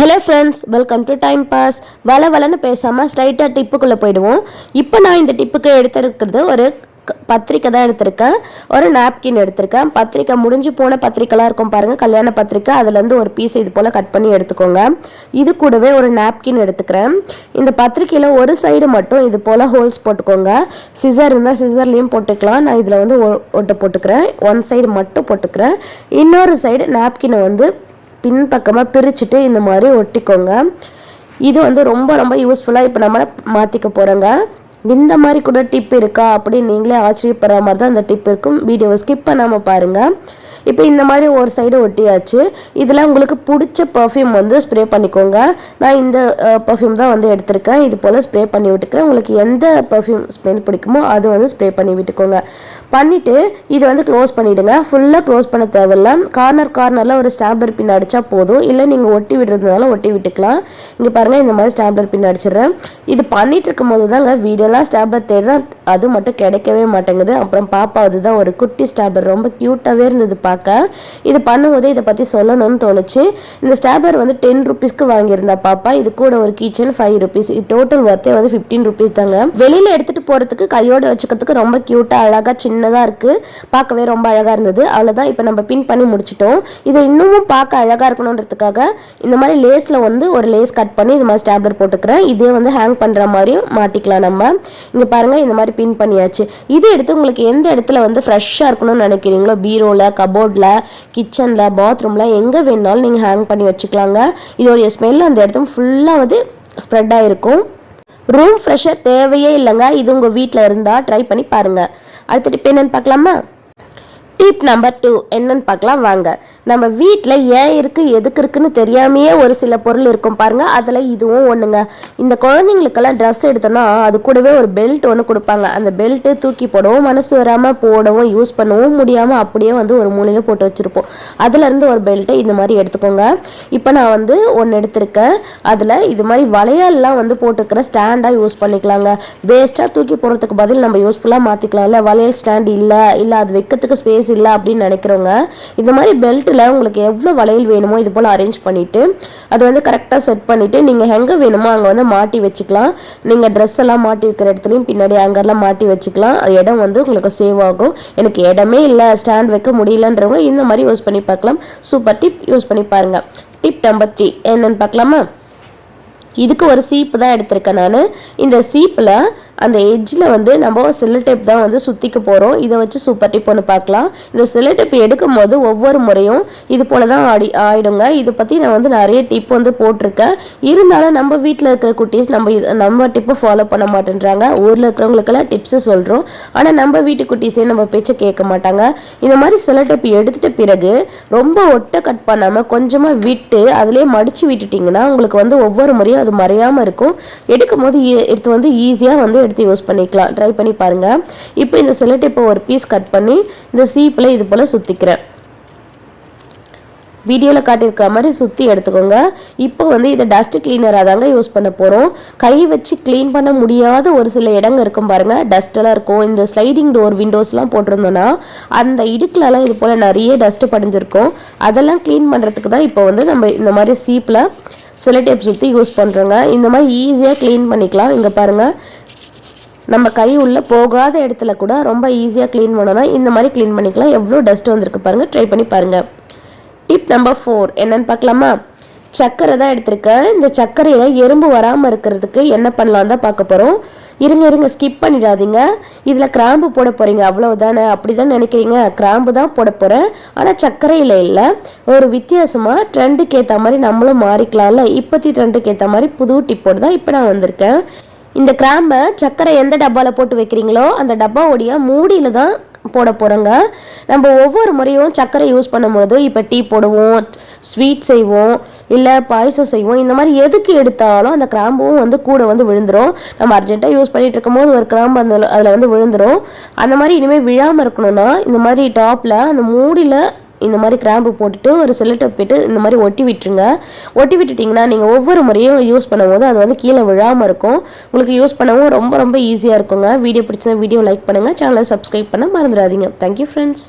Hello friends welcome to time pass வள வளன்னு பேசாமல் ஸ்ட்ரைட்டாக டிப்புக்குள்ளே போயிடுவோம். இப்போ நான் இந்த டிப்புக்கு எடுத்திருக்கிறது ஒரு க- பத்திரிக்கை தான் எடுத்திருக்கேன். ஒரு நாப்கின் எடுத்திருக்கேன். பத்திரிக்கை முடிஞ்சு போன பத்திரிக்கைலாம் இருக்கும் பாருங்கள் கல்யாண பத்திரிக்கை. அதுலேருந்து ஒரு பீஸ் இது போல் கட் பண்ணி எடுத்துக்கோங்க. இது கூடவே ஒரு நாப்கின் எடுத்துக்கிறேன். இந்த பத்திரிக்கையில் ஒரு சைடு மட்டும் இது போல் ஹோல்ஸ் போட்டுக்கோங்க. சிசர் இருந்தால் சிசர்லேயும் போட்டுக்கலாம். நான் இதில் வந்து ஒ- ஒட்ட போட்டுக்கிறேன். ஒன் சைடு மட்டும் போட்டுக்கிறேன். இன்னொரு சைடு நாப்கினை வந்து பின்பக்கமாக பிரிச்சுட்டு இந்த மாதிரி ஒட்டிக்கோங்க. இது வந்து ரொம்ப ரொம்ப யூஸ்ஃபுல்லாக இப்போ நம்ம மாற்றிக்க போகிறோங்க இந்த மாதிரி கூட டிப் இருக்கா அப்படின்னு நீங்களே ஆச்சரியப்படுற மாதிரி தான் அந்த டிப் இருக்கும். வீடியோவை ஸ்கிப் பண்ணாமல் பாருங்கள் இப்போ இந்த மாதிரி ஒரு சைடு ஒட்டியாச்சு. இதில் உங்களுக்கு பிடிச்ச பர்ஃப்யூம் வந்து ஸ்ப்ரே பண்ணிக்கோங்க. நான் இந்த பர்ஃப்யூம் தான் வந்து எடுத்திருக்கேன். இது போல் ஸ்ப்ரே பண்ணி விட்டுக்கிறேன். உங்களுக்கு எந்த பர்ஃப்யூம் ஸ்மெல் பிடிக்குமோ அது வந்து ஸ்ப்ரே பண்ணி விட்டுக்கோங்க. பண்ணிவிட்டு இது வந்து க்ளோஸ் பண்ணிவிடுங்க ஃபுல்லாக க்ளோஸ் பண்ண தேவையில்ல. கார்னர் கார்னரில் ஒரு ஸ்டாப்லர் பின் அடித்தா போதும். இல்லை நீங்கள் ஒட்டி விடுறதுனால ஒட்டி விட்டுக்கலாம். இங்கே பாருங்கள் இந்த மாதிரி ஸ்டாப்லர் பின் அடிச்சிடுறேன். இது பண்ணிகிட்டு இருக்கும் போது தாங்க வீடியோலாம் ஸ்டாப்லர் தேடுறேன் அது மட்டும் கிடைக்கவே மாட்டேங்குது. அப்புறம் பாப்பா அதுதான் ஒரு குட்டி ஸ்டாப்லர் ரொம்ப க்யூட்டாகவே இருந்தது பார்க்க இது பண்ணும்போது இதை பற்றி சொல்லணும்னு தோணுச்சு. இந்த ஸ்டாப்லர் வந்து டென் ருபீஸ்க்கு வாங்கியிருந்தா பாப்பா. இது கூட ஒரு கீச்சன் ஃபைவ் ருபீஸ் இது டோட்டல் ஒர்த்தே வந்து ஃபிஃப்டீன் ருபீஸ் தாங்க. வெளியில் எடுத்துகிட்டு போகிறதுக்கு கையோடு வச்சுக்கிறதுக்கு ரொம்ப க்யூட்டாக அழகாக சின்னதாக இருக்குது பார்க்கவே ரொம்ப அழகாக இருந்தது. அவ்வளோதான் இப்போ நம்ம பின் பண்ணி முடிச்சிட்டோம். இதை இன்னமும் பார்க்க அழகாக இருக்கணுன்றதுக்காக இந்த மாதிரி லேஸில் வந்து ஒரு லேஸ் கட் பண்ணி இது மாதிரி ஸ்டாப்லர் போட்டுக்கிறேன். இதே வந்து ஹேங் பண்ணுற மாதிரியும் மாட்டிக்கலாம் நம்ம. இங்கே பாருங்கள் இந்த மாதிரி பின் பண்ணியாச்சு. இது எடுத்து உங்களுக்கு எந்த இடத்துல வந்து ஃப்ரெஷ்ஷாக இருக்கணும்னு நினைக்கிறீங்களோ பீரோவில் கபோர்டில் கிச்சனில் பாத்ரூமில் எங்கே வேணாலும் நீங்கள் ஹேங் பண்ணி வச்சுக்கலாங்க. இதோடைய ஸ்மெல் அந்த இடத்துல ஃபுல்லாக வந்து ஸ்ப்ரெட் ஆகிருக்கும் ரூம் ஃப்ரெஷ்ஷர் தேவையே இல்லைங்க. இது உங்கள் வீட்டில் இருந்தால் ட்ரை பண்ணி பாருங்கள் அடுத்த டிப் என்னன்னு பார்க்கலாமா? டிப் நம்பர் டூ என்னன்னு பார்க்கலாம்? வாங்க. நம்ம வீட்டில் ஏன் இருக்குது எதுக்கு இருக்குன்னு தெரியாமையே ஒரு சில பொருள் இருக்கும் பாருங்கள் அதில் இதுவும் ஒன்றுங்க இந்த குழந்தைங்களுக்கெல்லாம் ட்ரெஸ் எடுத்தோன்னா அது கூடவே ஒரு பெல்ட் ஒன்று கொடுப்பாங்க. அந்த பெல்ட்டு தூக்கி போடவும் மனசு வராமல் போடவும் யூஸ் பண்ணவும் முடியாமல் அப்படியே வந்து ஒரு மூலையில் போட்டு வச்சுருப்போம். அதுலேருந்து ஒரு பெல்ட்டை இந்த மாதிரி எடுத்துக்கோங்க. இப்போ நான் வந்து ஒன்று எடுத்திருக்கேன். அதில் இது மாதிரி வளையல்லாம் வந்து போட்டுக்கிற ஸ்டாண்டாக யூஸ் பண்ணிக்கலாங்க. வேஸ்ட்டாக தூக்கி போடுறதுக்கு பதில் நம்ம யூஸ்ஃபுல்லாக மாற்றிக்கலாம்ல வளையல் ஸ்டாண்ட் இல்லை இல்லை அது வைக்கிறதுக்கு ஸ்பேஸ் இல்லை அப்படின்னு நினைக்கிறவங்க இந்த மாதிரி பெல்ட் பெல்ட்டில் உங்களுக்கு எவ்வளோ வளையல் வேணுமோ இது போல் அரேஞ்ச் பண்ணிவிட்டு அது வந்து கரெக்டாக செட் பண்ணிவிட்டு நீங்கள் எங்கே வேணுமோ அங்கே வந்து மாட்டி வச்சுக்கலாம். நீங்கள் ட்ரெஸ் எல்லாம் மாட்டி வைக்கிற இடத்துலையும் பின்னாடி அங்கெல்லாம் மாட்டி வச்சுக்கலாம். இடம் வந்து உங்களுக்கு சேவ் ஆகும். எனக்கு இடமே இல்லை ஸ்டாண்ட் வைக்க முடியலன்றவங்க இந்த மாதிரி யூஸ் பண்ணி பார்க்கலாம். சூப்பர் டிப் யூஸ் பண்ணி பாருங்கள் டிப் நம்பர் த்ரீ என்னென்னு பார்க்கலாமா? இதுக்கு ஒரு சீப்பு தான் எடுத்திருக்கேன் நான். இந்த சீப்பில் அந்த எஜ்ஜில் வந்து நம்ம சில்லு டேப் தான் வந்து சுற்றிக்க போகிறோம் இதை வச்சு சூப்பர் டிப் ஒன்று பார்க்கலாம். இந்த சில்லு டேப் எடுக்கும் போது ஒவ்வொரு முறையும் இது போல தான் ஆடி ஆயிடுங்க. இதை பற்றி நான் வந்து நிறைய டிப் வந்து போட்டிருக்கேன். இருந்தாலும் நம்ம வீட்டில் இருக்கிற குட்டீஸ் நம்ம இது நம்ம டிப்பை ஃபாலோ பண்ண மாட்டேன்றாங்க. ஊரில் இருக்கிறவங்களுக்கெல்லாம் டிப்ஸு சொல்கிறோம் ஆனால் நம்ம வீட்டு குட்டீஸே நம்ம பேச்சை கேட்க மாட்டாங்க. இந்த மாதிரி சில டேப் எடுத்துட்ட பிறகு ரொம்ப ஒட்டை கட் பண்ணாமல் கொஞ்சமாக விட்டு அதிலே மடித்து விட்டுட்டிங்கன்னா உங்களுக்கு வந்து ஒவ்வொரு முறையும் அது மறையாமல் இருக்கும். எடுக்கும் போது எடுத்து வந்து ஈஸியாக வந்து எடுத்து யூஸ் பண்ணிக்கலாம். ட்ரை பண்ணி பாருங்கள் இப்போ இந்த சில ஒரு பீஸ் கட் பண்ணி இந்த சீப்பில் இது போல் சுற்றிக்கிறேன் வீடியோவில் காட்டியிருக்கிற மாதிரி சுற்றி எடுத்துக்கோங்க. இப்போ வந்து இதை டஸ்ட் கிளீனராக தாங்க யூஸ் பண்ண போகிறோம் கை வச்சு க்ளீன் பண்ண முடியாத ஒரு சில இடங்க இருக்கும் பாருங்கள் டஸ்ட்டெல்லாம் இருக்கும். இந்த ஸ்லைடிங் டோர் விண்டோஸ்லாம் போட்டிருந்தோன்னா அந்த இடுக்கிலலாம் இது போல் நிறைய டஸ்ட்டு படிஞ்சிருக்கும். அதெல்லாம் க்ளீன் பண்ணுறதுக்கு தான் இப்போ வந்து நம்ம இந்த மாதிரி சீப்பில் சில டேப் சுற்றி யூஸ் பண்ணுறோங்க இந்த மாதிரி ஈஸியாக க்ளீன் பண்ணிக்கலாம். இங்கே பாருங்கள் நம்ம கை உள்ளே போகாத இடத்துல கூட ரொம்ப ஈஸியாக க்ளீன் பண்ணோன்னா இந்த மாதிரி க்ளீன் பண்ணிக்கலாம். எவ்வளோ டஸ்ட் வந்திருக்கு பாருங்கள் ட்ரை பண்ணி பாருங்கள் டிப் நம்பர் ஃபோர் என்னென்னு பார்க்கலாமா? சர்க்கரை தான் எடுத்திருக்கேன். இந்த சர்க்கரையில் எறும்பு வராமல் இருக்கிறதுக்கு என்ன பண்ணலான்னு தான் பார்க்க போகிறோம் இருங்க இருங்க ஸ்கிப் பண்ணிடாதீங்க. இதில் கிராம்பு போட போகிறீங்க அவ்வளவுதானே? அப்படி தான் நினைக்கிறீங்க. கிராம்பு தான் போட போகிறேன் ஆனால் சர்க்கரையில் இல்லை. ஒரு வித்தியாசமாக ட்ரெண்டுக்கு ஏற்ற மாதிரி நம்மளும் மாறிக்கலாம்ல. இப்போத்தி ட்ரெண்டுக்கு ஏற்ற மாதிரி புது டிப்போடு தான் இப்போ நான் வந்திருக்கேன். இந்த கிராம்பை சர்க்கரை எந்த டப்பாவில் போட்டு வைக்கிறீங்களோ அந்த டப்பாவுடைய மூடியில் தான் போட போகிறோங்க நம்ம ஒவ்வொரு முறையும் சர்க்கரை யூஸ் பண்ணும்பொழுது இப்போ டீ போடுவோம் ஸ்வீட் செய்வோம் இல்லை பாயசம் செய்வோம். இந்த மாதிரி எதுக்கு எடுத்தாலும் அந்த கிராம்பும் வந்து கூட வந்து விழுந்துடும் நம்ம அர்ஜென்ட்டாக யூஸ் பண்ணிகிட்டு இருக்கும்போது ஒரு கிராம்பு அந்த அதில் வந்து விழுந்துடும் அந்த மாதிரி இனிமேல் விழாமல் இருக்கணும்னா இந்த மாதிரி டாப்பில் அந்த மூடியில் இந்த மாதிரி கிராம்பு போட்டுட்டு ஒரு செல்லட்டை போட்டு இந்த மாதிரி ஒட்டி விட்டுருங்க. ஒட்டி விட்டுட்டிங்கன்னா நீங்கள் ஒவ்வொரு முறையும் யூஸ் பண்ணும்போது அது வந்து கீழே விழாமல் இருக்கும். உங்களுக்கு யூஸ் பண்ணவும் ரொம்ப ரொம்ப ஈஸியாக இருக்குங்க. வீடியோ பிடிச்சா வீடியோ லைக் பண்ணுங்கள் சேனலை சப்ஸ்கிரைப் பண்ண மறந்துடாதீங்க. Thank you friends